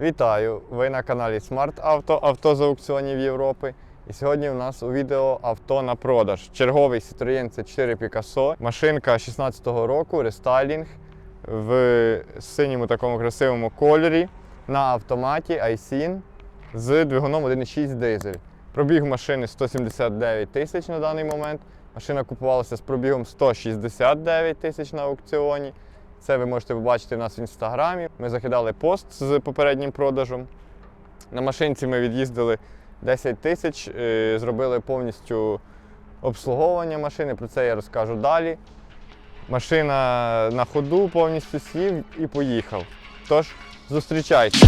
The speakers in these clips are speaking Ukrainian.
Вітаю! Ви на каналі Smart Auto, авто з аукціонів Європи. І сьогодні у нас у відео авто на продаж. Черговий Citroën C4 Picasso. Машинка 16-го року, рестайлінг в синьому такому красивому кольорі на автоматі iSyn з двигуном 1.6 дизель. Пробіг машини 179 тисяч на даний момент. Машина купувалася з пробігом 169 тисяч на аукціоні. Це ви можете побачити у нас в інстаграмі. Ми закидали пост з попереднім продажем. На машинці ми від'їздили 10 тисяч, е, зробили повністю обслуговування машини. Про це я розкажу далі. Машина на ходу повністю сів і поїхав. Тож, зустрічайте.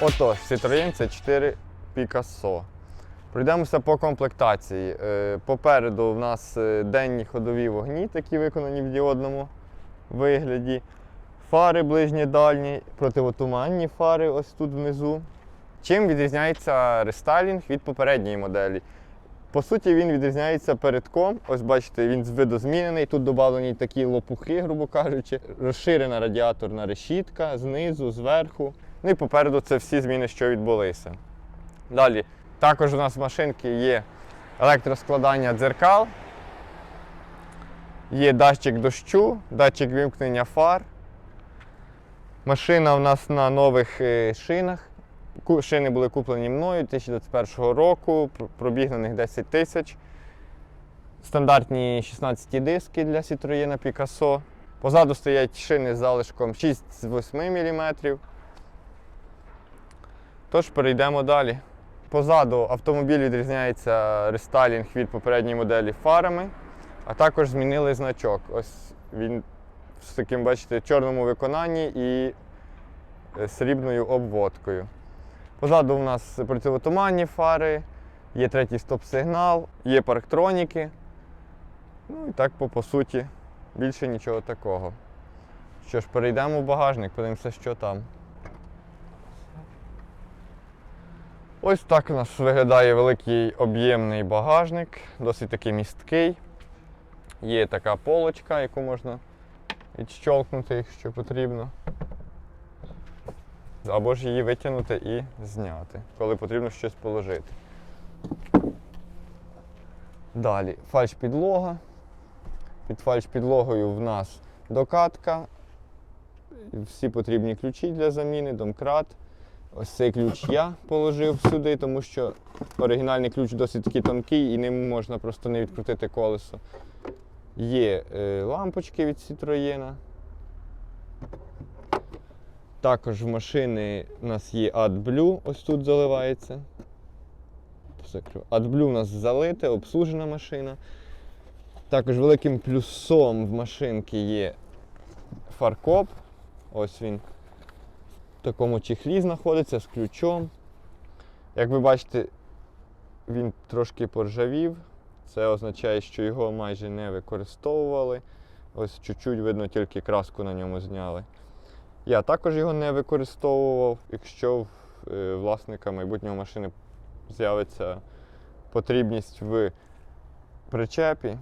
Отож, Citroën C4 Picasso. Пройдемося по комплектації. Е, Попереду в нас е, денні ходові вогні, такі виконані в діодному вигляді. Фари ближні дальні, противотуманні фари ось тут внизу. Чим відрізняється рестайлінг від попередньої моделі? По суті, він відрізняється передком. Ось бачите, він видозмінений. Тут додавлені такі лопухи, грубо кажучи, розширена радіаторна решітка знизу, зверху. Ну і попереду це всі зміни, що відбулися. Далі, також у нас в машинки є електроскладання дзеркал, є датчик дощу, датчик вимкнення фар. Машина у нас на нових е, шинах. Шини були куплені мною 2021 року, пр- пробіг на них 10 тисяч. Стандартні 16 диски для Citroën Picasso. Позаду стоять шини з залишком 6 з 8 мм. Тож перейдемо далі. Позаду автомобіль відрізняється рестайлінг від попередньої моделі фарами, а також змінили значок. Ось він з таким, бачите, чорному виконанні і е, срібною обводкою. Позаду у нас противотуманні фари, є третій стоп-сигнал, є парктроніки. Ну і так по, по суті більше нічого такого. Що ж, перейдемо в багажник, подивимося, що там. Ось так у нас виглядає великий об'ємний багажник, досить такий місткий. Є така полочка, яку можна відщолкнути, якщо потрібно. Або ж її витягнути і зняти, коли потрібно щось положити. Далі фальш-підлога. Під фальш-підлогою в нас докатка, всі потрібні ключі для заміни, домкрат. Ось цей ключ я положив сюди, тому що оригінальний ключ досить такий тонкий і ним можна просто не відкрутити колесо. Є е, лампочки від Citroën. Також в машини у нас є AdBlue, ось тут заливається. AdBlue у нас залите, обслужена машина. Також великим плюсом в машинки є фаркоп. Ось він такому чехлі знаходиться з ключом. Як ви бачите, він трошки поржавів. Це означає, що його майже не використовували. Ось чуть-чуть видно, тільки краску на ньому зняли. Я також його не використовував. Якщо в е, власника майбутнього машини з'явиться потрібність в причепі,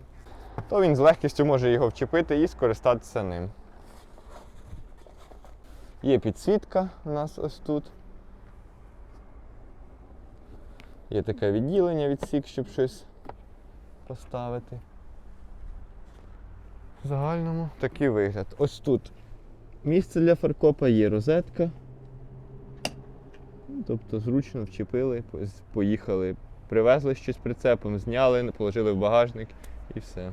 то він з легкістю може його вчепити і скористатися ним. Є підсвітка у нас ось тут. Є таке відділення відсік, щоб щось поставити. В загальному такий вигляд. Ось тут місце для фаркопа, є розетка. Ну, Тобто зручно вчепили, поїхали, привезли щось прицепом, зняли, положили в багажник і все.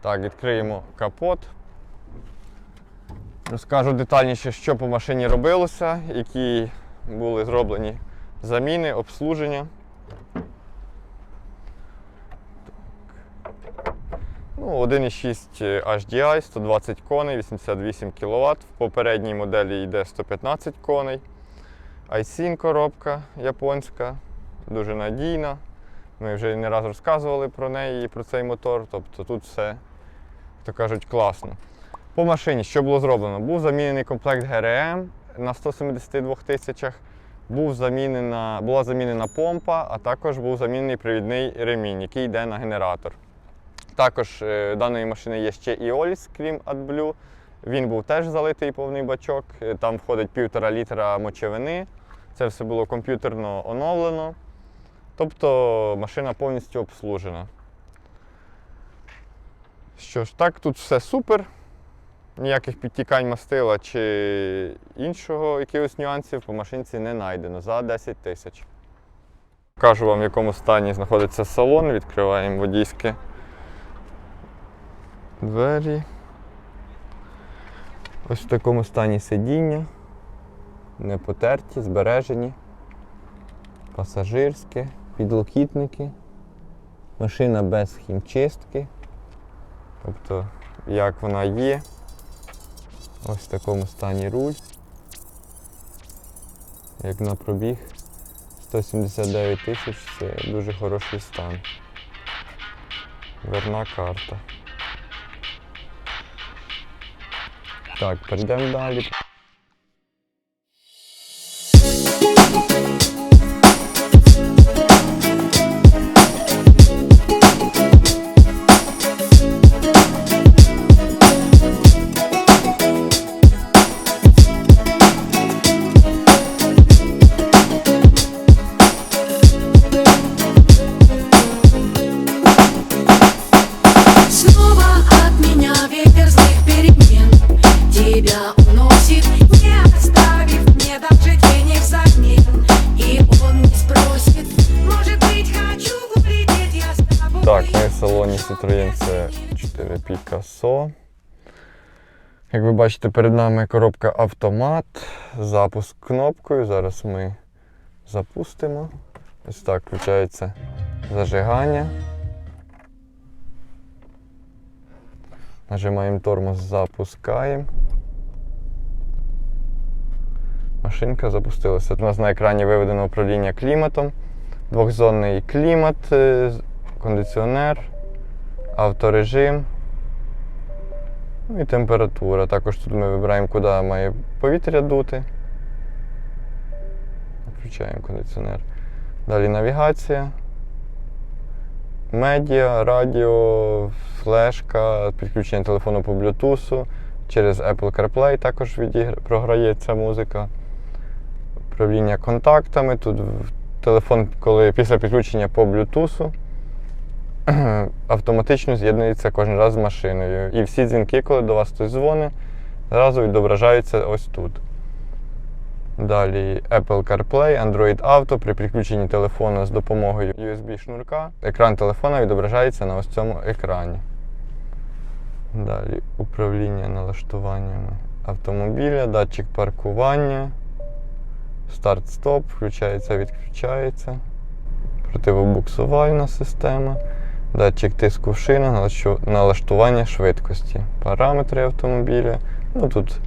Так, відкриємо капот. Розкажу детальніше, що по машині робилося, які були зроблені заміни, обслуження. Ну, 1,6 HDI, 120 коней, 88 кВт. В попередній моделі йде 115 коней. iSyn коробка японська, дуже надійна. Ми вже не раз розказували про неї і про цей мотор. Тобто тут все, як то кажуть, класно. По машині, що було зроблено? Був замінений комплект ГРМ на 172 тисячах, був замінена, була замінена помпа, а також був замінений привідний ремінь, який йде на генератор. Також е, даної машини є ще і Оліс, крім AdBlue. Він був теж залитий повний бачок. Е, Там входить півтора літра мочевини. Це все було комп'ютерно оновлено. Тобто машина повністю обслужена. Що ж, так, тут все супер. Ніяких підтікань мастила чи іншого якихось нюансів по машинці не знайдено за 10 тисяч. Покажу вам, в якому стані знаходиться салон. Відкриваємо водійське двері. Ось в такому стані сидіння. Не потерті, збережені. Пасажирське, підлокітники. Машина без хімчистки. Тобто, як вона є. Ось в такому стані руль. Як на пробіг 179 тисяч це дуже хороший стан. Верна карта. Так, перейдемо далі. Citroën C4 Picasso. Як ви бачите, перед нами коробка автомат, запуск кнопкою. Зараз ми запустимо. Ось так включається зажигання. Нажимаємо тормоз, запускаємо. Машинка запустилася. У нас на екрані виведено управління кліматом, двохзонний клімат, е, кондиціонер, авторежим. І температура. Також тут ми вибираємо, куди має повітря дути. Включаємо кондиціонер. Далі навігація. Медіа, радіо, флешка, підключення телефону по Bluetooth. Через Apple CarPlay також відігр... програється музика. Управління контактами. Тут телефон, коли після підключення по Bluetooth, автоматично з'єднується кожен раз з машиною. І всі дзвінки, коли до вас хтось дзвонить, зразу відображаються ось тут. Далі Apple CarPlay, Android Auto при підключенні телефону з допомогою USB-шнурка. Екран телефона відображається на ось цьому екрані. Далі управління налаштуваннями автомобіля, датчик паркування, старт-стоп, включається, відключається, противобуксувальна система, датчик тиску в шинах, налаштування швидкості, параметри автомобіля. Ну, тут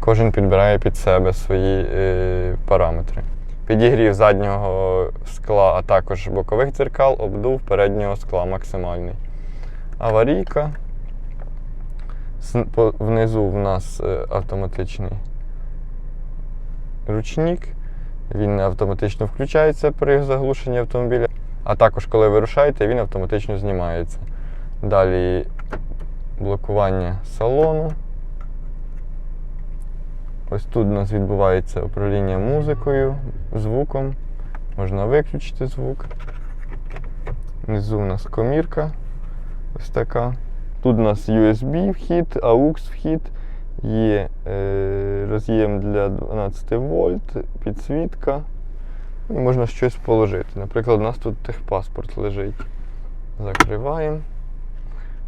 кожен підбирає під себе свої е, параметри. Підігрів заднього скла, а також бокових дзеркал, обдув переднього скла максимальний. Аварійка. Внизу в нас е, автоматичний ручник. Він автоматично включається при заглушенні автомобіля, а також коли ви рушаєте, він автоматично знімається. Далі блокування салону. Ось тут у нас відбувається управління музикою, звуком. Можна виключити звук. Внизу у нас комірка. Ось така. Тут у нас USB вхід, AUX вхід, є е, роз'єм для 12 вольт, підсвітка. І можна щось положити. Наприклад, у нас тут техпаспорт лежить. Закриваємо.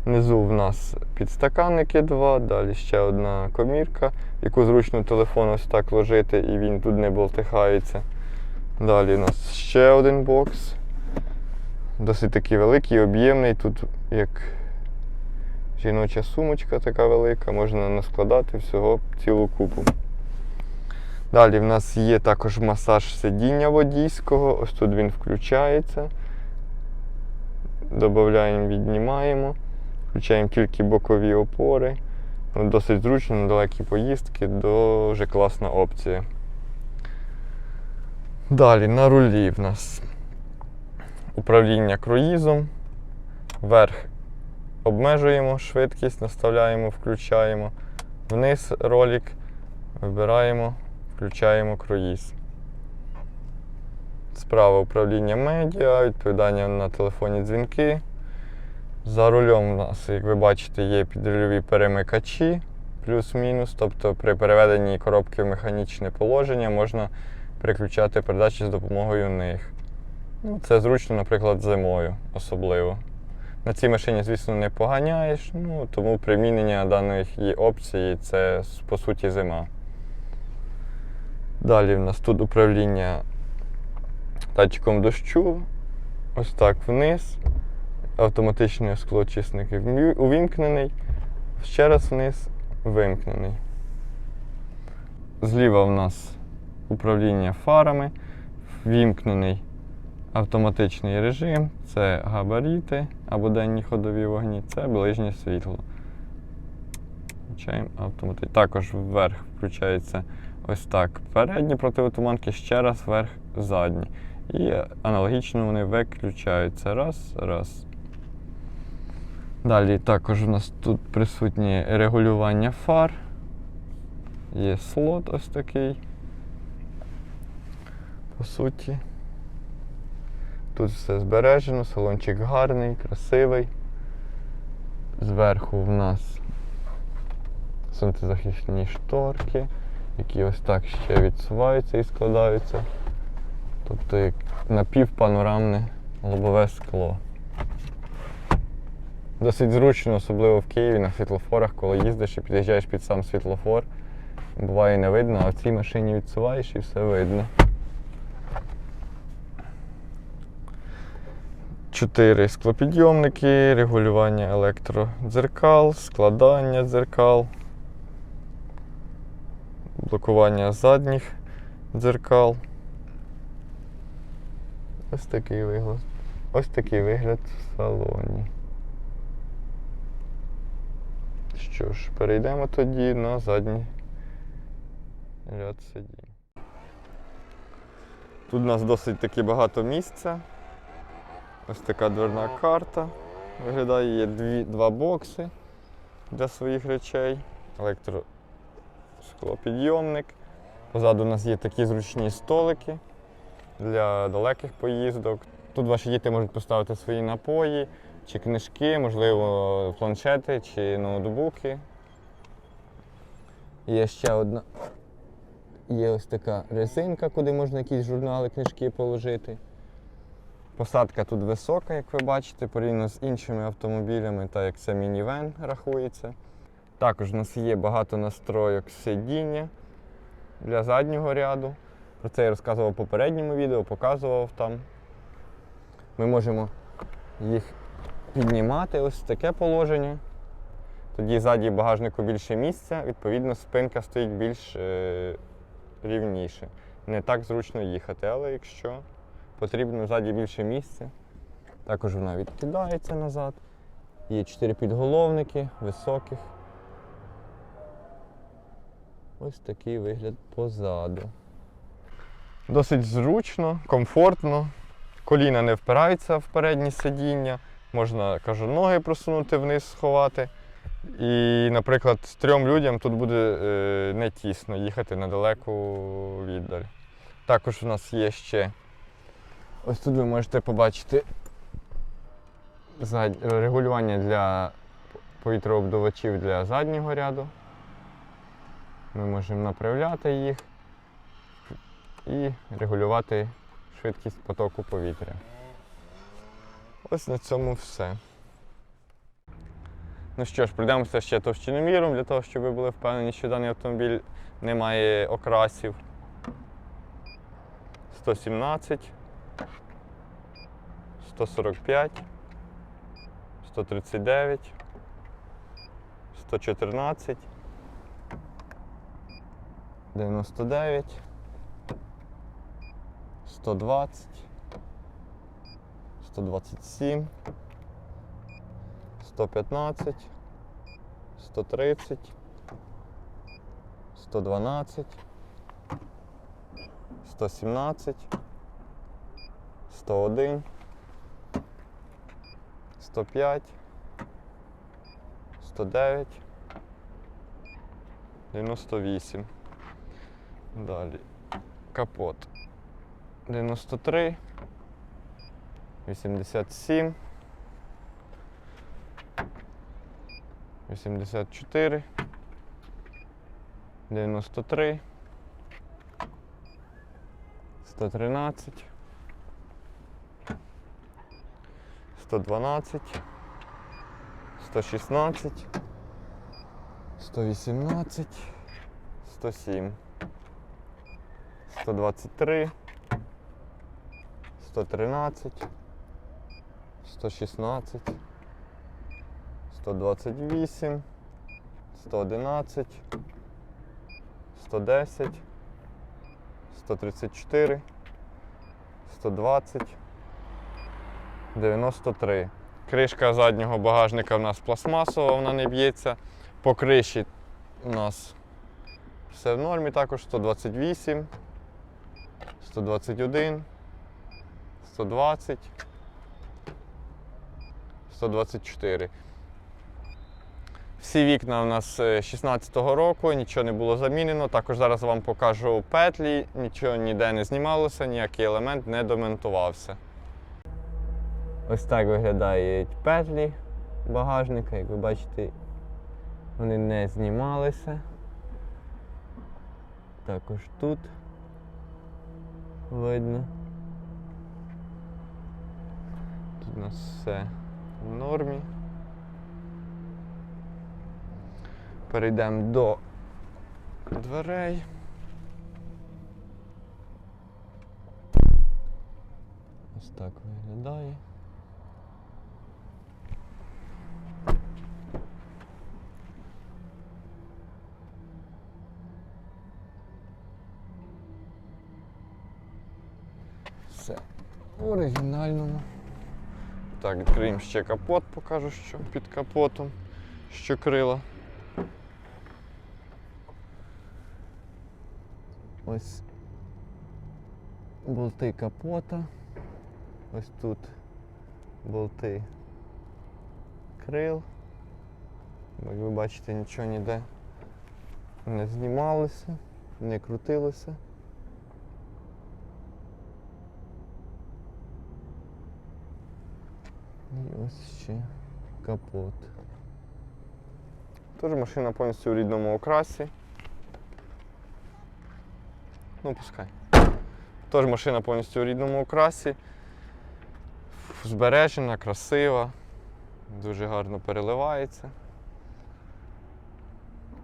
Внизу в нас підстаканники два, далі ще одна комірка, яку зручно телефон ось так ложити і він тут не болтихається. Далі у нас ще один бокс. Досить такий великий, об'ємний. Тут як жіноча сумочка така велика, можна наскладати всього цілу купу. Далі в нас є також масаж сидіння водійського. Ось тут він включається. Додаємо, віднімаємо. Включаємо тільки бокові опори. Ну, Досить зручно на далекі поїздки, дуже класна опція. Далі на рулі в нас управління круїзом. Вверх обмежуємо швидкість, наставляємо, включаємо. Вниз ролик вибираємо, включаємо круїз. Справа управління медіа, відповідання на телефонні дзвінки. За рулем у нас, як ви бачите, є підрульові перемикачі, плюс-мінус. Тобто при переведенні коробки в механічне положення можна переключати передачі з допомогою них. Ну, це зручно, наприклад, зимою особливо. На цій машині, звісно, не поганяєш, ну, тому примінення даної опції це по суті зима. Далі в нас тут управління датчиком дощу. Ось так вниз. Автоматичний склоочисник увімкнений. Ще раз вниз вимкнений. Зліва в нас управління фарами, ввімкнений автоматичний режим, це габаріти або денні ходові вогні, це ближнє світло. Включаємо автоматично. Також вверх включається ось так. Передні противотуманки, ще раз вверх задні. І аналогічно вони виключаються. Раз, раз. Далі також у нас тут присутнє регулювання фар. Є слот ось такий. По суті. Тут все збережено, салончик гарний, красивий. Зверху в нас сонцезахисні шторки, які ось так ще відсуваються і складаються. Тобто як напівпанорамне лобове скло. Досить зручно, особливо в Києві на світлофорах, коли їздиш і під'їжджаєш під сам світлофор. Буває не видно, а в цій машині відсуваєш і все видно. Чотири склопідйомники, регулювання електродзеркал, складання дзеркал, блокування задніх дзеркал. Ось такий вигляд. Ось такий вигляд в салоні. Що ж, перейдемо тоді на задній ряд сидінь. Тут у нас досить таки багато місця. Ось така дверна карта. Виглядає, є дві, два бокси для своїх речей. Електросклопідйомник. Позаду у нас є такі зручні столики для далеких поїздок. Тут ваші діти можуть поставити свої напої чи книжки, можливо, планшети чи ноутбуки. Є ще одна. Є ось така резинка, куди можна якісь журнали, книжки положити. Посадка тут висока, як ви бачите, порівняно з іншими автомобілями, так як це мінівен рахується. Також у нас є багато настройок сидіння для заднього ряду. Про це я розказував в попередньому відео, показував там. Ми можемо їх піднімати, ось таке положення. Тоді ззаді багажнику більше місця, відповідно, спинка стоїть більш е, рівніше. Не так зручно їхати, але якщо потрібно ззаді більше місця, також вона відкидається назад. Є чотири підголовники високих. Ось такий вигляд позаду. Досить зручно, комфортно. Коліна не впираються в переднє сидіння. Можна, кажу, ноги просунути вниз, сховати. І, наприклад, трьом людям тут буде е, не тісно їхати на віддаль. Також у нас є ще. Ось тут ви можете побачити регулювання для повітрообдувачів для заднього ряду. Ми можемо направляти їх і регулювати швидкість потоку повітря. Ось на цьому все. Ну що ж, пройдемося ще товщиноміром для того, щоб ви були впевнені, що даний автомобіль не має окрасів. 117, 145, 139, 114, 99, 120, 127, 115, 130, 112, 117, 101, 105, 109, 98. Далі. Капот. 93, 87, 84, 93, 113, 112, 116, 118, 107, 123, 113, 116, 128, 111, 110, 134, 120, 93. Кришка заднього багажника в нас пластмасова, вона не б'ється. По криші у нас все в нормі, також 128, 121, 120, 124. Всі вікна у нас е, 16-го року, нічого не було замінено. Також зараз вам покажу петлі, нічого ніде не знімалося, ніякий елемент не домонтувався. Ось так виглядають петлі багажника, як ви бачите, вони не знімалися. Також тут видно. Тут у нас все в нормі. Перейдемо до дверей. Ось так виглядає. Все в оригінальному. Так, відкриємо ще капот, покажу, що під капотом, що крила. Ось болти капота. Ось тут болти крил. Як ви бачите, нічого ніде не знімалося, не крутилося. І ось ще капот. Тож машина повністю у рідному окрасі. Ну, пускай. Тож машина повністю у рідному окрасі. Збережена, красива, дуже гарно переливається.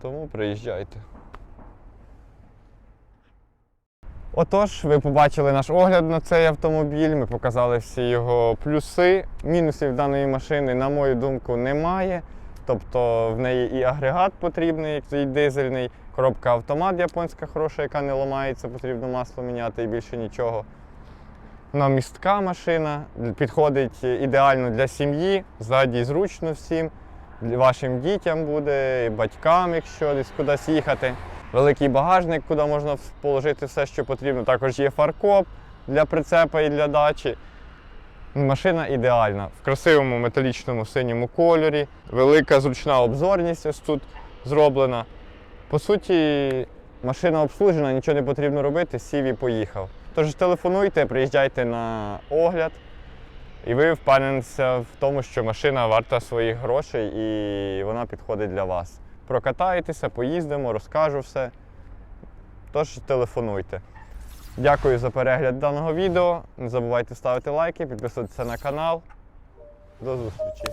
Тому приїжджайте. Отож, ви побачили наш огляд на цей автомобіль, ми показали всі його плюси. Мінусів даної машини, на мою думку, немає. Тобто в неї і агрегат потрібний, як і дизельний, коробка автомат японська хороша, яка не ламається, потрібно масло міняти і більше нічого. Вона містка машина, підходить ідеально для сім'ї, ззаді зручно всім. Вашим дітям буде, батькам, якщо десь кудись їхати. Великий багажник, куди можна положити все, що потрібно. Також є фаркоп для прицепа і для дачі. Машина ідеальна в красивому металічному синьому кольорі, велика зручна обзорність ось тут зроблена. По суті, машина обслужена, нічого не потрібно робити, сів і поїхав. Тож телефонуйте, приїжджайте на огляд, і ви впевнитеся в тому, що машина варта своїх грошей і вона підходить для вас. Прокатаєтеся, поїздимо, розкажу все. Тож телефонуйте. Дякую за перегляд даного відео. Не забувайте ставити лайки, підписуватися на канал. До зустрічі!